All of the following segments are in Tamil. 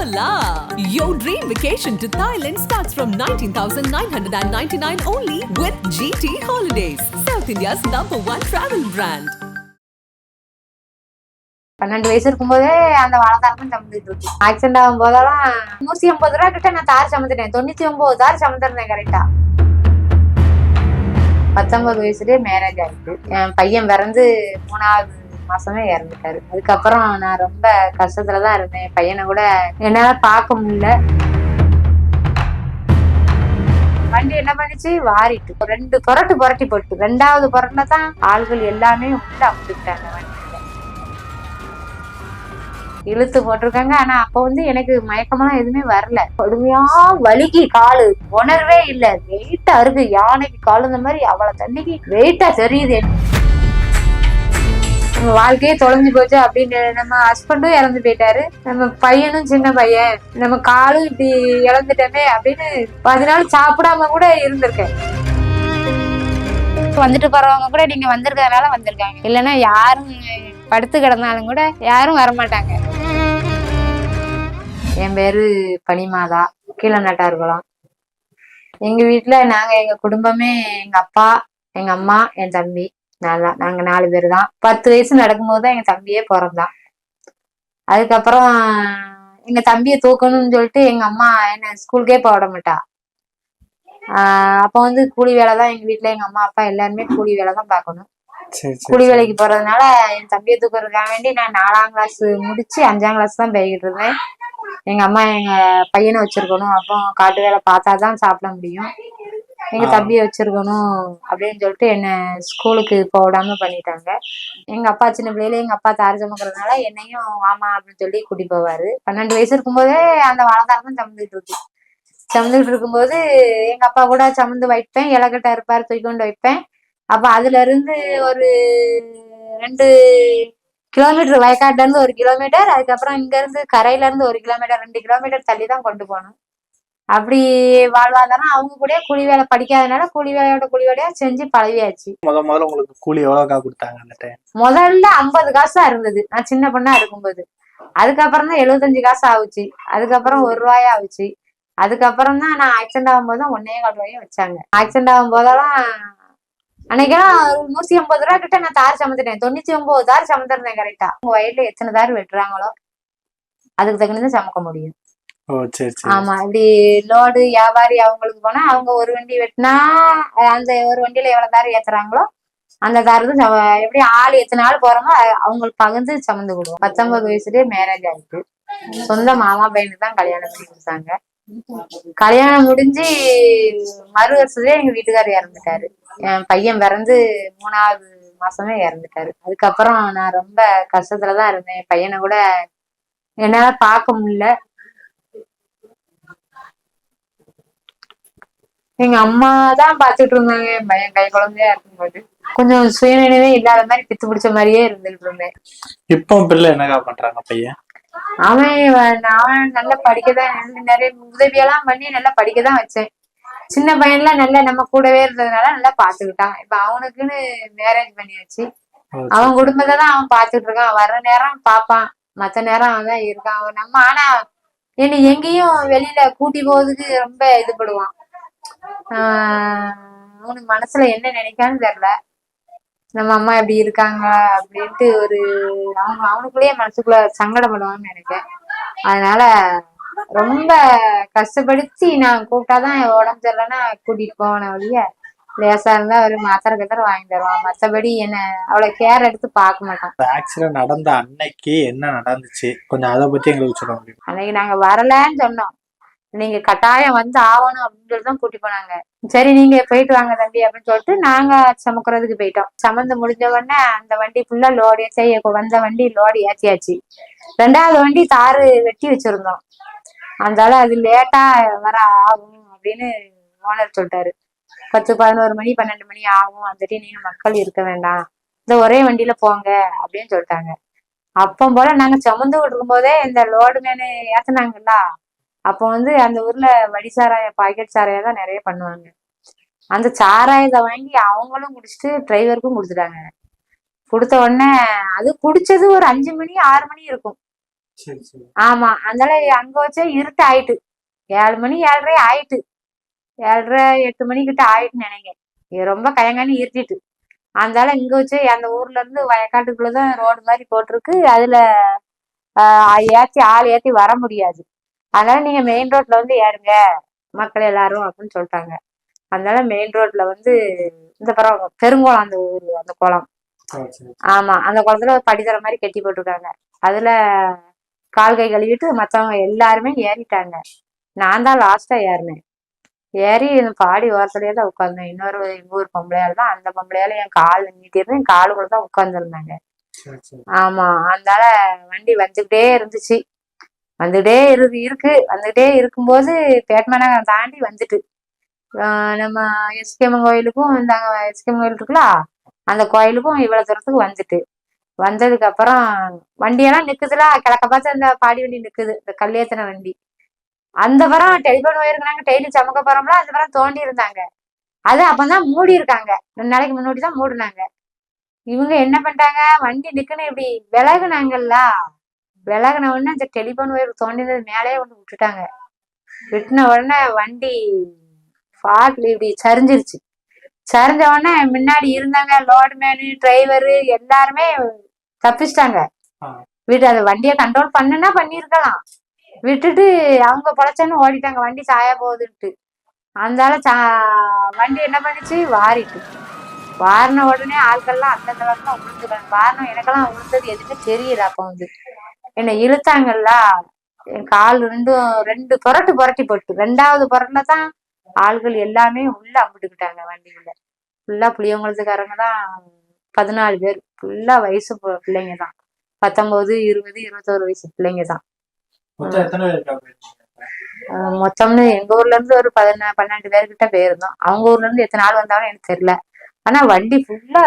Hola! Your dream vacation to Thailand starts from 19,999 only with GT Holidays, South India's number one travel brand. பன்னெண்டு வயசு இருக்கும்போதே அந்த வாழைத்தாரம் சமந்துட்டு இருக்கு ஆக்சிடென்ட் ஆகும் போதெல்லாம் நூத்தி ஐம்பது ரூபா கிட்ட நான் தார் சமந்துட்டேன் தொண்ணூத்தி ஒன்பது தார் சமந்திருந்தேன் கரெக்டா பத்தொன்பது வயசுலயே மேரேஜ் ஆயிருக்கு என் பையன் பிறந்து மூணாவது மாசமே இறந்துட்டாரு. அதுக்கப்புறம் நான் ரொம்ப கஷ்டத்துலதான் இருந்தேன். பையனை கூட என்னால பார்க்க முடியல. வண்டி என்ன பண்ணுச்சு? வாரிட்டு. ரெண்டு புரட்டு புரட்டி போட்டு. ரெண்டாவது புரட்டுல தான் ஆள்கள் எல்லாமே உள்ள அமுத்துக்கிட்டாங்க வண்டி இழுத்து போட்டிருக்காங்க. ஆனா அப்ப வந்து எனக்கு மயக்கமெல்லாம் எதுவுமே வரல. கொடுமையா வலிக்கு காலு. உணர்வே இல்ல. வெயிட்டா இருக்கு. யானைக்கு காலு இந்த மாதிரி அவ்வளவு தண்ணிக்கு வெயிட்டா தெரியுது நம்ம வாழ்க்கையே தொலைஞ்சு போச்சு அப்படின்னு நம்ம ஹஸ்பண்டும் இறந்து போயிட்டாரு. நம்ம பையனும் சின்ன பையன். நம்ம காலும் இப்படி இழந்துட்டோமே அப்படின்னு பதினாலு நாள் சாப்பிடாம கூட இருந்திருக்கேன். வந்துட்டு போறவங்க கூட நீங்க வந்திருக்கிறதுனால வந்திருக்காங்க. இல்லைன்னா யாரும் படுத்து கிடந்தாலும் கூட யாரும் வரமாட்டாங்க. என் பேரு பனிமாதா. கீழே நட்டார்குளம் எங்க வீட்டுல நாங்க எங்க குடும்பமே எங்க அப்பா எங்க அம்மா என் தம்பி. தான் நாங்க நாலு பேர் தான் பத்து வயசு நடக்கும்போது தான் எங்க தம்பியே பிறந்தான். அதுக்கப்புறம் எங்க தம்பியை தூக்கணும்னு சொல்லிட்டு எங்க அம்மா என்ன ஸ்கூலுக்கே போக விட மாட்டா. ஆஹ் அப்ப வந்து கூலி வேலை தான் எங்க வீட்டுல எங்க அம்மா அப்பா எல்லாருமே கூலி வேலை தான் பார்க்கணும் கூலி வேலைக்கு போறதுனால என் தம்பியை தூக்குறதுக்காக வேண்டி நான் நாலாம் கிளாஸ் முடிச்சு அஞ்சாம் கிளாஸ் தான் போய்கிட்டு இருந்தேன். எங்க அம்மா எங்க பையனை வச்சிருக்கணும். அப்போ காட்டு வேலை பார்த்தாதான் சாப்பிட முடியும். எங்க. தம்பியை வச்சிருக்கணும் அப்படின்னு சொல்லிட்டு என்ன ஸ்கூலுக்கு போக விடாம பண்ணிட்டாங்க. எங்க அப்பா சின்ன பிள்ளையில எங்க அப்பா தாரி சுமக்கிறதுனால என்னையும் வாமா அப்படின்னு சொல்லி கூட்டி போவாரு. பன்னெண்டு வயசு இருக்கும்போதே அந்த வாழைத்தாரம் சமந்துட்டு இருக்கு. சமந்துட்டு இருக்கும்போது எங்க அப்பா கூட சமந்து வைப்பேன். இலக்கட்டை இருப்பாரு தூக்கி கொண்டு வைப்பேன். அப்ப அதுல இருந்து ஒரு ரெண்டு கிலோமீட்டர் வயக்காட்டுல இருந்து ஒரு கிலோமீட்டர் அதுக்கப்புறம் இங்க இருந்து கரையில இருந்து ஒரு கிலோமீட்டர் ரெண்டு கிலோமீட்டர் தள்ளி தான் கொண்டு போகணும் அப்படி வாழ்வாதாரம் அவங்க கூட கூலி வேலை படிக்காதனால கூலி வேலையோட கூலி வேலையா செஞ்சு பழகியாச்சு. முத முதல்ல உங்களுக்கு கூலி எவ்வளவுக்கா கொடுத்தாங்க அந்த டைம் முதல்ல ஐம்பது காசா இருந்தது. நான் சின்ன பொண்ணா இருக்கும்போது. அதுக்கப்புறம் தான் எழுபத்தஞ்சு காசு ஆகுச்சு அதுக்கப்புறம் ஒரு ரூபாயா ஆகுச்சு அதுக்கப்புறம் தான் நான் ஆக்சிடென்ட் ஆகும்போது தான் ஒன்னே கால் ரூபாயும் வச்சாங்க. ஆக்சிடென்ட் ஆகும் போதெல்லாம் அன்னைக்கெல்லாம் நூத்தி ஐம்பது ரூபா கிட்ட நான் தார் சமந்துட்டேன் தொண்ணூத்தி ஒன்பது தார் சமந்திருந்தேன் கரெக்டா உங்க வயல்ல எத்தனை தார் வெட்டுறாங்களோ அதுக்கு தகுந்து சமக்க முடியும். ஆமா இப்படி லோடு வியாபாரி அவங்களுக்கு போனா அவங்க ஒரு வண்டி வெட்டினா அந்த ஒரு வண்டியில எவ்வளவு தார் ஏத்துறாங்களோ அந்த தாரது எப்படி ஆள் எத்தனை ஆள் போறோமோ அவங்களுக்கு பகிர்ந்து சமந்து கொடுவோம் பத்தொன்பது வயசுலயே மேரேஜ் ஆயிட்டு சொந்த மாமா பையனுக்கு தான் கல்யாணம் பண்ணி கொடுத்தாங்க. கல்யாணம் முடிஞ்சு மறு வருஷத்துலயே எங்க வீட்டுக்காரர் இறந்துட்டாரு. என் பையன் பிறந்து மூணாவது மாசமே இறந்துட்டாரு. அதுக்கப்புறம் நான் ரொம்ப கஷ்டத்துலதான் இருந்தேன். என் பையனை கூட என்னால பார்க்க முடியல. எங்க அம்மா தான் பாத்துட்டு இருந்தாங்க. என் பையன் கை குழந்தையா இருக்கும்போது. கொஞ்சம் சுயநினைவே இல்லாத மாதிரி பித்து பிடிச்ச மாதிரியே இருந்துட்டு இருந்தேன். இப்போ பிள்ளை என்னக்கா பண்றாங்க பையன்? அவன் அவன் நல்லா படிக்கதான் நிறைய உதவியெல்லாம் பண்ணி நல்லா படிக்கதான் வச்சேன். சின்ன பையன்லாம் நல்லா நம்ம கூடவே இருந்ததுனால நல்லா பாத்துக்கிட்டான். இப்ப அவனுக்குன்னு மேரேஜ் பண்ணியாச்சு. அவன் குடும்பத்தை தான் அவன் பாத்துட்டு இருக்கான் வர்ற நேரம் பாப்பான். மத்த நேரம் அவன் தான் இருக்கான். அவன் நம்ம ஆனா என்னை எங்கேயும் வெளியில கூட்டி போறதுக்கு ரொம்ப இது படுவான். ஆஹ் அவனுக்கு மனசுல என்ன நினைக்கான்னு தெரியல நம்ம அம்மா இப்படி இருக்காங்க அப்படின்ட்டு ஒரு அவங்க அவனுக்குள்ளேயே மனசுக்குள்ள சங்கடப்படுவான்னு நினைக்கிறேன் அதனால ரொம்ப கஷ்டப்படுத்தி நான் கூப்பிட்டாதான் உடம்பு சரியில்லைன்னா கூட்டிட்டு போவேன வழிய லேசா இருந்தா ஒரு மாத்திரை கத்திர வாங்கி தருவான் மத்தபடி என்ன அவ்வளவு கேர் எடுத்து பார்க்க மாட்டான். ஆக்சிடென்ட் நடந்த அன்னைக்கு என்ன நடந்துச்சு? கொஞ்சம் அதை பத்தி எங்களுக்கு சொல்ல முடியும்? அன்னைக்கு நாங்க வரலன்னு சொன்னோம். நீங்க கட்டாயம் வந்து ஆகணும் அப்படின்னு சொல்லி தான் கூட்டி போனாங்க. சரி நீங்க போயிட்டு வாங்க தம்பி அப்படின்னு சொல்லிட்டு நாங்க சமக்கிறதுக்கு போயிட்டோம். சமந்து முடிஞ்ச உடனே அந்த வண்டி ஃபுல்லா லோடு ஏற்றி வந்த வண்டி லோடு ஏற்றியாச்சு ரெண்டாவது வண்டி தாறு வெட்டி வச்சிருந்தோம். அதனால அது லேட்டா வர ஆகும் அப்படின்னு ஓனர் சொல்லிட்டாரு. பத்து பதினோரு மணி பன்னெண்டு மணி ஆகும். அந்த நீங்க மக்கள் இருக்க வேண்டாம். இந்த ஒரே வண்டியில போங்க அப்படின்னு சொல்லிட்டாங்க. அப்போ போல நாங்க சுமந்து இருக்கும் போதே இந்த லோடு மேனு ஏத்துனாங்கல்ல. அப்போ வந்து அந்த ஊர்ல வடி சாராய பாக்கெட் சாராயம் தான் நிறைய பண்ணுவாங்க. அந்த சாராயத்தை வாங்கி அவங்களும் குடிச்சிட்டு டிரைவருக்கும் கொடுத்துட்டாங்க. கொடுத்த உடனே அது குடிச்சது ஒரு அஞ்சு மணி ஆறு மணி இருக்கும். ஆமா அதனால அங்க வச்சே இருட்டு ஆயிட்டு. ஏழு மணி ஏழரை ஆயிட்டு. ஏழரை எட்டு மணிக்கிட்ட ஆயிட்டுன்னு நினைக்கிறேன் ரொம்ப கயங்கானி இருட்டிட்டு. அதனால இங்க வச்சு அந்த ஊர்ல இருந்து வயக்காட்டுக்குள்ளதான் ரோடு மாதிரி போட்டிருக்கு. அதுல ஏத்தி ஆள் ஏத்தி வர முடியாது. அதனால நீங்க மெயின் ரோட்ல வந்து ஏறுங்க. மக்கள் எல்லாரும் அப்படின்னு சொல்லிட்டாங்க. அதனால மெயின் ரோட்ல வந்து இந்த பரம் பெருங்குளம் அந்த ஊர் அந்த குளம். ஆமா அந்த குளத்துல ஒரு படித்தர மாதிரி கட்டி போட்டிருக்காங்க. அதுல கால் கை கழுவிட்டு மத்தவங்க எல்லாருமே ஏறிட்டாங்க. நான் தான் லாஸ்டா ஏறினேன். ஏறி இந்த பாடி ஓரத்துலயே தான் உட்கார்ந்தேன். இன்னொரு எங்க ஊர் பொம்பளையால் தான். அந்த பொம்பளையால என் கால் நீட்டிருந்து என் காலுக்குள்ள தான் உட்கார்ந்துருந்தாங்க. சரி சரி. ஆமா அதனால வண்டி வந்துகிட்டே இருந்துச்சு. வந்துகிட்டே இருக்கு இருக்கு. வந்துகிட்டே இருக்கும்போது பேட்மநகரம் தாண்டி வந்துட்டு. நம்ம எஸ்கேமன் கோயிலுக்கும் இந்த எஸ்கேமன் கோயில் இருக்குல்ல அந்த கோயிலுக்கும் இவ்வளவு தூரத்துக்கு வந்துட்டு. வந்ததுக்கு அப்புறம் வண்டியெல்லாம் நிக்குதுல கிழக்க பார்த்து அந்த பாடி வண்டி நிக்குது இந்த கல்யாத்தின வண்டி. அந்த பரம் டெலிபோன் ஒயருக்குனாங்க டெய்லி சமக்க போறோம்ல அந்த பரம் தோண்டி இருந்தாங்க. அது அப்பதான் மூடி இருக்காங்க. ரெண்டு நாளைக்கு முன்னாடி தான் மூடினாங்க. இவங்க என்ன பண்ணிட்டாங்க வண்டி நிக்குன்னு இப்படி விலகுனாங்கல்ல. விலகுன உடனே அந்த டெலிபோன் ஒயர் தோண்டினது மேலேயே கொண்டு விட்டுட்டாங்க. விட்டுன உடனே வண்டி ஃபாட்ல இப்படி சரிஞ்சிருச்சு. சரிஞ்ச உடனே முன்னாடி இருந்தாங்க லோடு மேனு டிரைவரு எல்லாருமே தப்பிச்சிட்டாங்க. வீட்டு அந்த வண்டியை கண்ட்ரோல் பண்ணுனா பண்ணியிருக்கலாம். விட்டுட்டு அவங்க பொழைச்சேன்னு ஓடிட்டாங்க வண்டி சாய போகுதுன்ட்டு. அதனால சா வண்டி என்ன பண்ணுச்சு? வாரிட்டு. வாரின உடனே ஆட்கள்லாம் அந்த நிலத்துல விழுந்துட்டாங்க வாரினம் எனக்கெல்லாம் விழுந்தது எதுவுமே தெரியல அப்போ வந்து. என்னை இழுத்தாங்கல்ல? என் கால் ரெண்டும் ரெண்டு புரட்டு புரட்டி போட்டு ரெண்டாவது புரட்டுல தான் ஆள்கள் எல்லாமே உள்ள அம்பிட்டுக்கிட்டாங்க வண்டிக்குள்ள ஃபுல்லா புளியங்குளத்துக்காரங்க தான் பதினாலு பேர். ஃபுல்லா வயசு பிள்ளைங்க தான். பத்தொன்பது இருபது இருபத்தோரு வயசு பிள்ளைங்க தான். மொத்தம்னு எங்க ஊர்ல இருந்து ஒரு பதினா பன்னெண்டு பேர்கிட்ட போயிருந்தோம் அவங்க ஊர்ல இருந்து எத்தனை நாள் வந்தாலும் எனக்கு தெரியல. ஆனா வண்டி ஃபுல்லா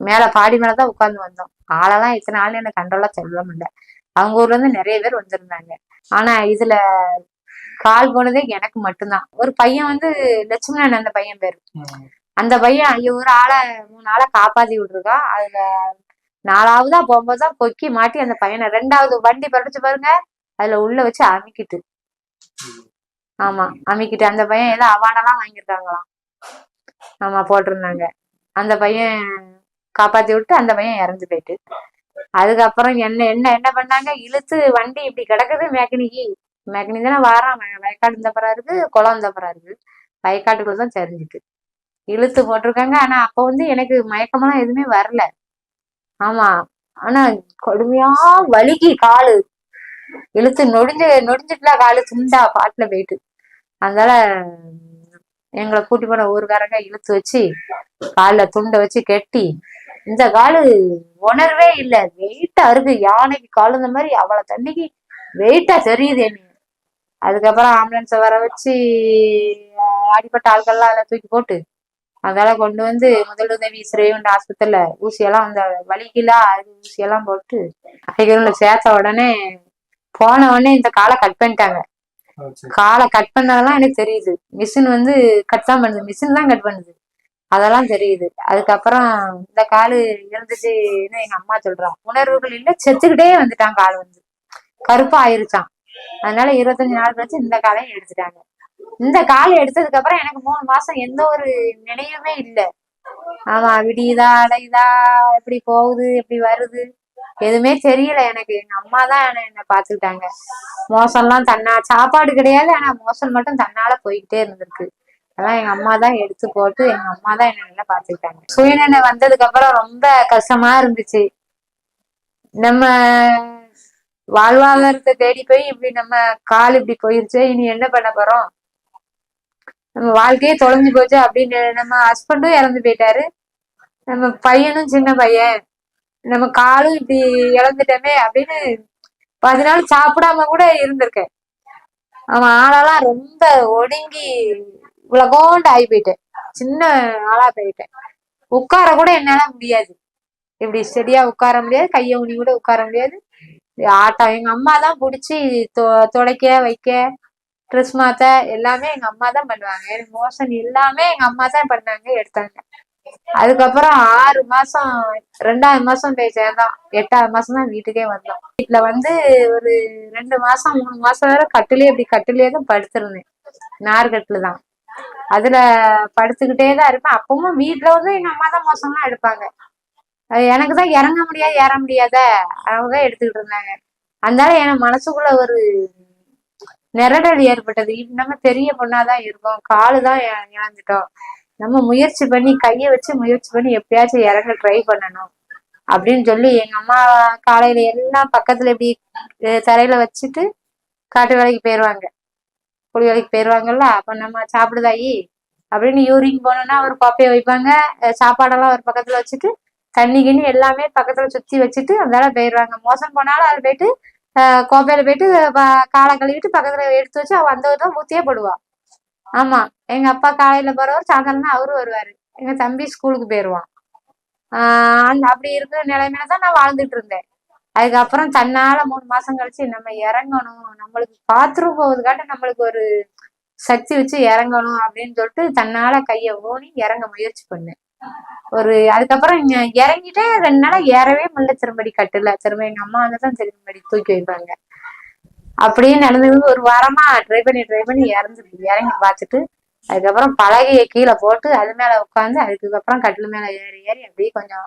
மேல பாடி மேலதான் உட்கார்ந்து வந்தோம். ஆளெல்லாம் எத்தனை நாள் எனக்கு கண்ட்ரோலா சொல்ல முடியல. அவங்க ஊர்ல இருந்து நிறைய பேர் வந்திருந்தாங்க. ஆனா இதுல கால் போனதே எனக்கு மட்டும்தான். ஒரு பையன் வந்து லட்சுமணன் அந்த பையன் பேரு. அந்த பையன் ஐயோ ஒரு ஆளை மூணு ஆளை காப்பாத்தி விட்டுருக்கான் அதுல நாலாவதா போகும்போதுதான் கொக்கி மாட்டி அந்த பையனை ரெண்டாவது வண்டி பறிச்சு பாருங்க. அதுல உள்ள வச்சு அமுக்கிட்டு. ஆமா அமுக்கிட்டு. அந்த பையன் ஏதோ அவார்டெல்லாம் வாங்கியிருக்காங்களாம். ஆமா போட்டிருந்தாங்க. அந்த பையன் காப்பாத்தி விட்டு அந்த பையன் இறந்து போயிட்டு. அதுக்கப்புறம் என்ன என்ன என்ன பண்ணாங்க? இழுத்து வண்டி இப்படி கிடக்குது மேக்கனிக்கு மேக்கனி தானே வாரான். வயக்காடு இந்த பரா இருக்கு குளம் இந்த பரா இருக்கு வயக்காட்டுக்குள்ள தான் சரிஞ்சிட்டு இழுத்து போட்டிருக்காங்க. ஆனா அப்ப வந்து எனக்கு மயக்கமெல்லாம் எதுவுமே வரல. ஆமா. ஆனா கொடுமையா வலிக்கு காலு. இழுத்து நொடிஞ்சு நொடிஞ்சிட்டுல காலு துண்டா பாட்டுல போயிட்டு. அதனால எங்களை கூட்டி போன ஊருக்காரங்க இழுத்து வச்சு காலில் துண்டை வச்சு கட்டி இந்த காலு உணர்வே இல்லை. வெயிட்டா இருக்கு. யானைக்கு கால் இந்த மாதிரி அவ்வளவு தண்ணிக்கு வெயிட்டா தெரியுது என்ன அதுக்கப்புறம் ஆம்புலன்ஸை வர வச்சு அடிப்பட்ட ஆட்கள்லாம் அதில் தூக்கி போட்டு அதெல்லாம் கொண்டு வந்து முதலுதவி ஸ்ரீவண்ட ஆஸ்பத்திரியில ஊசியெல்லாம் அந்த வலிக்கெல்லாம் அது ஊசியெல்லாம் போட்டு அரைக்கிறோம்ல சேர்த்த உடனே போன உடனே இந்த காலை கட் பண்ணிட்டாங்க. காலை கட் பண்ணதெல்லாம் எனக்கு தெரியுது. மிஷின் வந்து கட் தான் பண்ணுது. மிஷின் தான் கட் பண்ணுது. அதெல்லாம் தெரியுது. அதுக்கப்புறம் இந்த காலு இருந்துச்சுன்னு எங்க அம்மா சொல்றான் உணர்வுகள் இல்ல செத்துக்கிட்டே வந்துட்டான் கால் வந்து. கருப்பா ஆயிருச்சான் அதனால இருபத்தஞ்சு நாள் கழிச்சு இந்த காலையும் எடுத்துட்டாங்க. இந்த கால் எடுத்ததுக்கு அப்புறம் எனக்கு மூணு மாசம் எந்த ஒரு நினைவுமே இல்லை. ஆமா விடியுதா அடையுதா எப்படி போகுது எப்படி வருது? எதுவுமே தெரியல எனக்கு. எங்க அம்மா தான் என்னை என்னை பாத்துக்கிட்டாங்க மோசம்லாம் தன்னா சாப்பாடு கிடையாது ஆனா மோசம் மட்டும் தன்னால போய்கிட்டே இருந்திருக்கு. அதெல்லாம் எங்க அம்மா தான் எடுத்து போட்டு எங்க அம்மா தான் என்ன நல்லா பாத்துக்கிட்டாங்க சுயநிலை வந்ததுக்கு அப்புறம் ரொம்ப கஷ்டமா இருந்துச்சு. நம்ம வாழ்வாதாரத்தை தேடி போய் இப்படி நம்ம கால் இப்படி போயிருச்சு. இனி என்ன பண்ண போறோம்? நம்ம வாழ்க்கையே தொலைஞ்சு போச்சு அப்படின்னு நம்ம ஹஸ்பண்டும் இறந்து போயிட்டாரு. நம்ம பையனும் சின்ன பையன். நம்ம காலும் இப்படி இழந்துட்டோமே அப்படின்னு பத்து நாள் சாப்பிடாம கூட இருந்திருக்கேன். அவன் ஆளெல்லாம் ரொம்ப ஒடுங்கி உலகோண்டு ஆகி போயிட்டேன். சின்ன ஆளா போயிட்டேன் உட்கார கூட என்னால முடியாது. இப்படி ஸ்டெடியா உட்கார முடியாது. கையை ஊனி கூட உட்கார முடியாது. ஆட்டம் எங்க அம்மா தான் பிடிச்சி துடைக்க வைக்க ட்ரெஸ் மாத்த எல்லாமே எங்க அம்மா தான் பண்ணுவாங்க. எனக்கு மோஷன் எல்லாமே எங்க அம்மா தான் பண்ணாங்க எடுத்தாங்க. அதுக்கப்புறம் ஆறு மாசம் ரெண்டாவது மாசம் போய் சேர்ந்தோம் எட்டாவது மாசம் தான் வீட்டுக்கே வந்தோம். வீட்டுல வந்து ஒரு ரெண்டு மாசம் மூணு மாசம் வரை கட்டிலே இப்படி கட்டிலே தான் படுத்திருந்தேன். நார்கட்டில் தான். அதுல படுத்துக்கிட்டே தான் இருப்பேன். அப்பவும் வீட்டுல வந்து எங்க அம்மா தான் மோசம்லாம் எடுப்பாங்க. அது எனக்கு தான் இறங்க முடியாது ஏற முடியாத அவங்க தான் எடுத்துக்கிட்டு இருந்தாங்க. அதனால என் மனசுக்குள்ள ஒரு நிரடல் ஏற்பட்டது. நம்ம பெரிய பொண்ணாதான் இருக்கோம். காலு தான் இழந்துட்டோம். நம்ம முயற்சி பண்ணி கையை வச்சு முயற்சி பண்ணி எப்படியாச்சும் இறங்க ட்ரை பண்ணணும். அப்படின்னு சொல்லி எங்க அம்மா காலையில எல்லாம் பக்கத்துல இப்படி தரையில வச்சுட்டு காட்டு வேலைக்கு போயிருவாங்க. கூலி வேலைக்கு போயிடுவாங்கல்ல அப்போ நம்ம சாப்பிடுதாயி? அப்படின்னு யூரின் போனோம்னா ஒரு கோப்பையை வைப்பாங்க. சாப்பாடெல்லாம் ஒரு பக்கத்துல வச்சுட்டு தண்ணி கிண்ணி எல்லாமே பக்கத்துல சுத்தி வச்சுட்டு அதனால போயிடுவாங்க மோசம் போனாலும் அது போயிட்டு கோப்பையில் கோப்பையில போயிட்டு காலை கழுவிட்டு பக்கத்துல எடுத்து வச்சு அவ வந்தவதான் ஊத்தியே போடுவா. ஆமா. எங்க அப்பா காலையில போறவர் சாயந்தரம் அவரும் வருவாரு. எங்க தம்பி ஸ்கூலுக்கு போயிடுவான் ஆஹ் அந்த அப்படி இருக்கிற நிலைமையில தான் நான் வாழ்ந்துட்டு இருந்தேன். அதுக்கப்புறம் தன்னால மூணு மாசம் கழிச்சு நம்ம இறங்கணும். நம்மளுக்கு பாத்ரூம் போகுதுக்காட்ட நம்மளுக்கு ஒரு சக்தி வச்சு இறங்கணும் அப்படின்னு சொல்லிட்டு தன்னால கைய ஊனி இறங்க முயற்சி பண்ணேன். ஒரு அதுக்கப்புறம் இங்க இறங்கிட்டே ரெண்டு நாளா ஏறவே முடியல. திரும்படி கட்டுல. திரும்ப எங்க அம்மா வந்து தான் திரும்படி தூக்கி வைப்பாங்க. அப்படியே நடந்தது ஒரு வாரமா ட்ரை பண்ணி ட்ரை பண்ணி இறந்து இறங்கி பார்த்துட்டு அதுக்கப்புறம் பலகையை கீழே போட்டு அது மேல உட்காந்து அதுக்கப்புறம் கட்டில் மேல ஏறி ஏறி அப்படியே கொஞ்சம்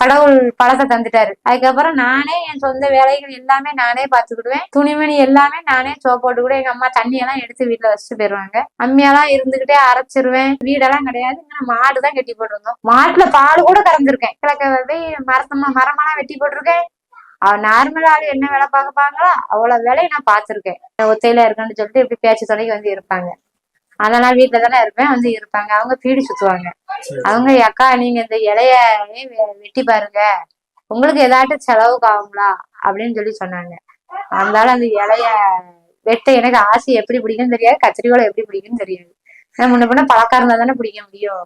கடவுள் பழத்தை தந்துட்டாரு. அதுக்கப்புறம் நானே என் சொந்த வேலைகள் எல்லாமே நானே பாத்துக்கிடுவேன் துணிமணி எல்லாமே நானே சோப்போட்டு கூட எங்க அம்மா தண்ணி எல்லாம் எடுத்து வீட்டுல வச்சுட்டு போயிருவாங்க. அம்மியெல்லாம் இருந்துகிட்டே அரைச்சிருவேன். வீடெல்லாம் கிடையாது. மாடு தான் கட்டி போட்டிருந்தோம். மாட்டுல பால் கூட கறந்துருக்கேன். கிழக்க போய் மரத்தமா மரமெல்லாம் வெட்டி போட்டிருக்கேன். அவ நார்மல் ஆளு என்ன வேலை பார்ப்பாங்களோ அவ்வளவு வேலையை நான் பார்த்துருக்கேன். ஒத்தையில இருக்கேன்னு சொல்லிட்டு இப்படி பேச்சு துணைக்கு வந்து இருப்பாங்க. அதெல்லாம் வீட்டுல தானே இருப்பேன். வந்து இருப்பாங்க. அவங்க பீடி சுத்துவாங்க. அவங்க அக்கா நீங்க இந்த இலைய வெட்டி பாருங்க. உங்களுக்கு ஏதாட்டும் செலவுக்கு ஆகுங்களா அப்படின்னு சொல்லி சொன்னாங்க. அதனால அந்த இலைய வெட்ட எனக்கு ஆசை எப்படி பிடிக்கும்னு தெரியாது. கத்திரிக்கோலை எப்படி பிடிக்கும்னு தெரியாது. முன்ன பின்ன பழக்கம் இருந்தா தானே பிடிக்க முடியும்.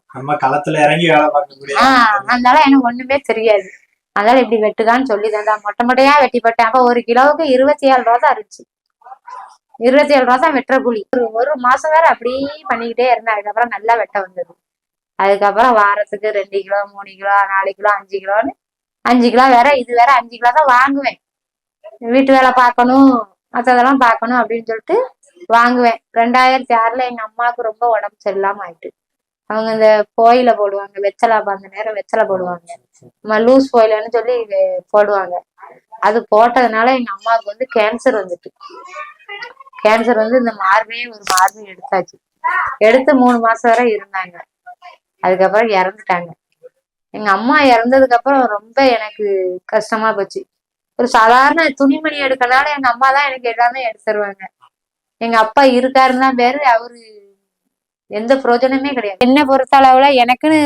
அதனால எனக்கு ஒண்ணுமே தெரியாது. அதனால இப்படி வெட்டுதான்னு சொல்லி தந்தா மொட்டை மொட்டையா வெட்டி போட்டேன். அப்ப ஒரு கிலோவுக்கு இருபத்தி ஏழு ரூபா தான் இருந்துச்சு. இருபத்தி ஏழு ரூபா தான் வெட்டுற கூலி ஒரு ஒரு மாசம் வேற அப்படியே பண்ணிக்கிட்டே இருந்தேன். அதுக்கப்புறம் நல்லா வெட்ட வந்தது. அதுக்கப்புறம் வாரத்துக்கு ரெண்டு கிலோ மூணு கிலோ நாலு கிலோ அஞ்சு கிலோன்னு அஞ்சு கிலோ வேற இது வேற அஞ்சு கிலோ தான் வாங்குவேன். வீட்டு வேலை பார்க்கணும் மற்றதெல்லாம் பார்க்கணும் அப்படின்னு சொல்லிட்டு வாங்குவேன். ரெண்டாயிரத்தி ஆறுல எங்க அம்மாவுக்கு ரொம்ப உடம்பு சரியில்லாம ஆயிட்டு. அவங்க இந்த கோயில போடுவாங்க வெச்சலா அந்த நேரம் வெச்சலை போடுவாங்க. நம்ம லூஸ் கோயிலன்னு சொல்லி போடுவாங்க. அது போட்டதுனால எங்க அம்மாவுக்கு வந்து கேன்சர் வந்துட்டு. கேன்சர் வந்து இந்த மார்பையே ஒரு மார்பை எடுத்தாச்சு. எடுத்து மூணு மாசம் வரை இருந்தாங்க. அதுக்கப்புறம் இறந்துட்டாங்க. எங்க அம்மா இறந்ததுக்கு அப்புறம் ரொம்ப எனக்கு கஷ்டமா போச்சு. ஒரு சாதாரண துணிமணி எடுக்கனால எங்க அம்மா தான் எனக்கு எல்லாமே எடுத்து தருவாங்க. எங்க அப்பா இருக்காருன்னு தான் பேரு அவரு எந்த பிரயோஜனமே கிடையாது. என்ன பொறுத்த அளவுல எனக்குன்னு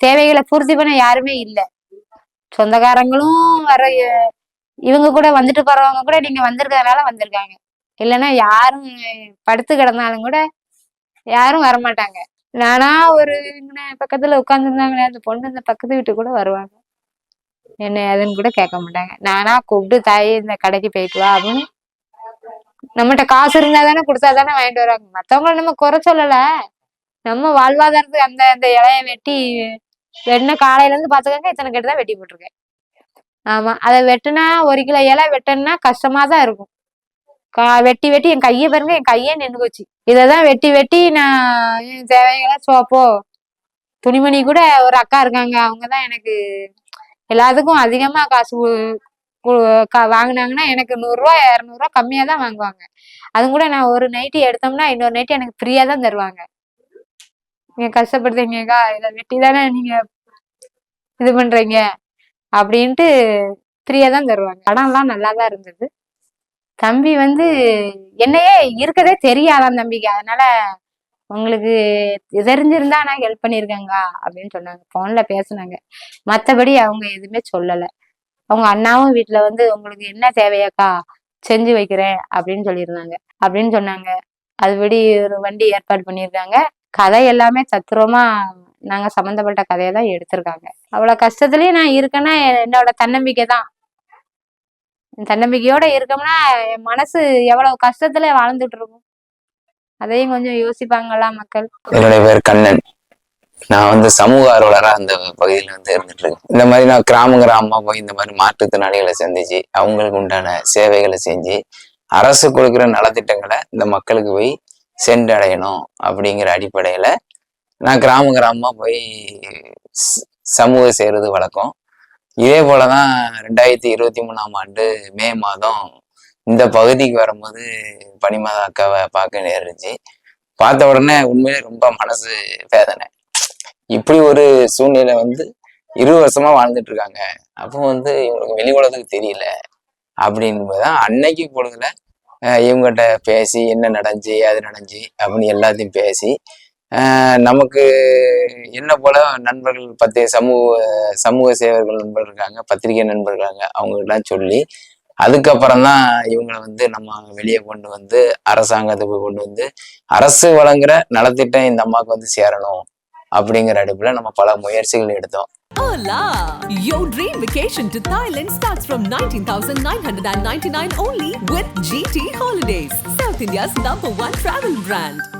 தேவைகளை பூர்த்தி பண்ண யாருமே இல்லை. சொந்தக்காரங்களும் வர இவங்க கூட வந்துட்டு போறவங்க கூட நீங்க வந்திருக்கிறதுனால வந்திருக்காங்க. இல்லைன்னா யாரும் படுத்து கிடந்தாலும் கூட யாரும் வரமாட்டாங்க. நானா ஒரு பக்கத்துல உட்காந்துருந்தாங்களே அந்த பொண்ணு இந்த பக்கத்து வீட்டுக்கு கூட வருவாங்க. என்ன ஏதுன்னு கூட கேட்க மாட்டாங்க. நானா கூப்பிட்டு தாய் இந்த கடைக்கு போயிட்டு வா அப்படின்னு நம்மகிட்ட காசு இருந்தா தானே கொடுத்தா தானே வாங்கிட்டு வராங்க மத்தவங்கள நம்ம குறை சொல்லல. நம்ம வாழ்வாதாரத்துக்கு அந்த அந்த இலைய வெட்டி வெட்டின காலையில இருந்து பாத்துக்கங்க இத்தனை கட்டு தான் வெட்டி போட்டிருக்கேன். ஆமா அதை வெட்டினா ஒரு கிலோ இலை வெட்டணும்னா கஷ்டமா தான் இருக்கும். கா வெட்டி வெட்டி என் கையை பாருங்க என் கையே நின்று போச்சு. இததான் வெட்டி வெட்டி நான் என் தேவைகளை சோப்போ துணிமணி கூட ஒரு அக்கா இருக்காங்க அவங்க தான் எனக்கு எல்லாத்துக்கும் அதிகமா காசு வாங்கினாங்கன்னா கா- வாங்குனாங்கன்னா எனக்கு நூறுரூவா இரநூறுவா கம்மியாக தான் வாங்குவாங்க. அதுவும் கூட நான் ஒரு நைட்டி எடுத்தோம்னா இன்னொரு நைட்டி எனக்கு ஃப்ரீயாக தான் தருவாங்க. நீங்க கஷ்டப்படுறீங்கக்கா இதை வெட்டி தானே நீங்க இது பண்றீங்க? அப்படின்ட்டு ஃப்ரீயாக தான் தருவாங்க. கடன்லாம் நல்லா தான் இருந்தது. தம்பி வந்து என்னையே இருக்கதே தெரியாதான் தம்பிக்கு அதனால உங்களுக்கு தெரிஞ்சிருந்தா நான் ஹெல்ப் பண்ணியிருக்கேங்க அப்படின்னு சொன்னாங்க. போன்ல பேசுனாங்க. மற்றபடி அவங்க எதுவுமே சொல்லலை. அவங்க அண்ணாவும் வீட்டுல வந்து உங்களுக்கு என்ன தேவையாக்கா? செஞ்சு வைக்கிறேன் அப்படின்னு சொல்லியிருந்தாங்க. அப்படின்னு சொன்னாங்க. அதுபடி ஒரு வண்டி ஏற்பாடு பண்ணியிருக்காங்க. கதை எல்லாமே தத்துரமா நாங்க சம்மந்தப்பட்ட கதையை தான் எடுத்திருக்காங்க. அவ்வளவு கஷ்டத்துலயும் நான் இருக்கேன்னா என்னோட தன்னம்பிக்கை தான் தன்னம்பிக்கையோட இருக்கோம்னா என் மனசு எவ்வளவு கஷ்டத்துல வாழ்ந்துட்டு இருக்கும் அதையும் கொஞ்சம் யோசிப்பாங்களா மக்கள்? என்னுடைய பேர் கண்ணன். நான் வந்து சமூக ஆர்வலராக அந்த பகுதியில் வந்து இருந்துட்டு இருக்கேன் இந்த மாதிரி நான் கிராம கிராமமாக போய் இந்த மாதிரி மாற்றுத்திறனாளிகளை சந்திச்சு அவங்களுக்கு உண்டான சேவைகளை செஞ்சு அரசு கொடுக்குற நலத்திட்டங்களை இந்த மக்களுக்கு போய் சென்றடையணும் அப்படிங்கிற அடிப்படையில நான் கிராம கிராமமாக போய் சமூக செய்யறது வழக்கம். இதே போலதான் ரெண்டாயிரத்தி இருபத்தி மூணாம் ஆண்டு மே மாதம் இந்த பகுதிக்கு வரும்போது பனிமாதா அக்காவை பார்க்க நேர்ந்துச்சு பார்த்த உடனே உண்மையிலே ரொம்ப மனசு வேதனை. இப்படி ஒரு சூழ்நிலை வந்து இருபது வருஷமா வாழ்ந்துட்டு இருக்காங்க. அப்போ வந்து இவங்களுக்கு வெளி உலகத்துக்கு தெரியல. அப்படின்பதுதான் அன்னைக்கு பொழுதுல இவங்ககிட்ட பேசி என்ன நடந்துச்சு அது நடந்துச்சு அப்படின்னு எல்லாத்தையும் பேசி நமக்கு என்ன போல நண்பர்கள் பத்து சமூக சமூக சேவர்கள் நண்பர்கள் இருக்காங்க பத்திரிகை நண்பர்கள் இருக்காங்க அவங்ககிட்டலாம் சொல்லி அதுக்கப்புறம் தான் இவங்களை வந்து நம்ம வெளியே கொண்டு வந்து அரசாங்கத்துக்கு கொண்டு வந்து அரசு வழங்குற நலத்திட்டம் இந்த அம்மாவுக்கு வந்து சேரணும் அப்படிங்கிற அடுப்புல நம்ம பல முயற்சிகள் எடுத்தோம் Hola! Your dream vacation to Thailand starts from 19,999 only with GT Holidays, South India's number one travel brand.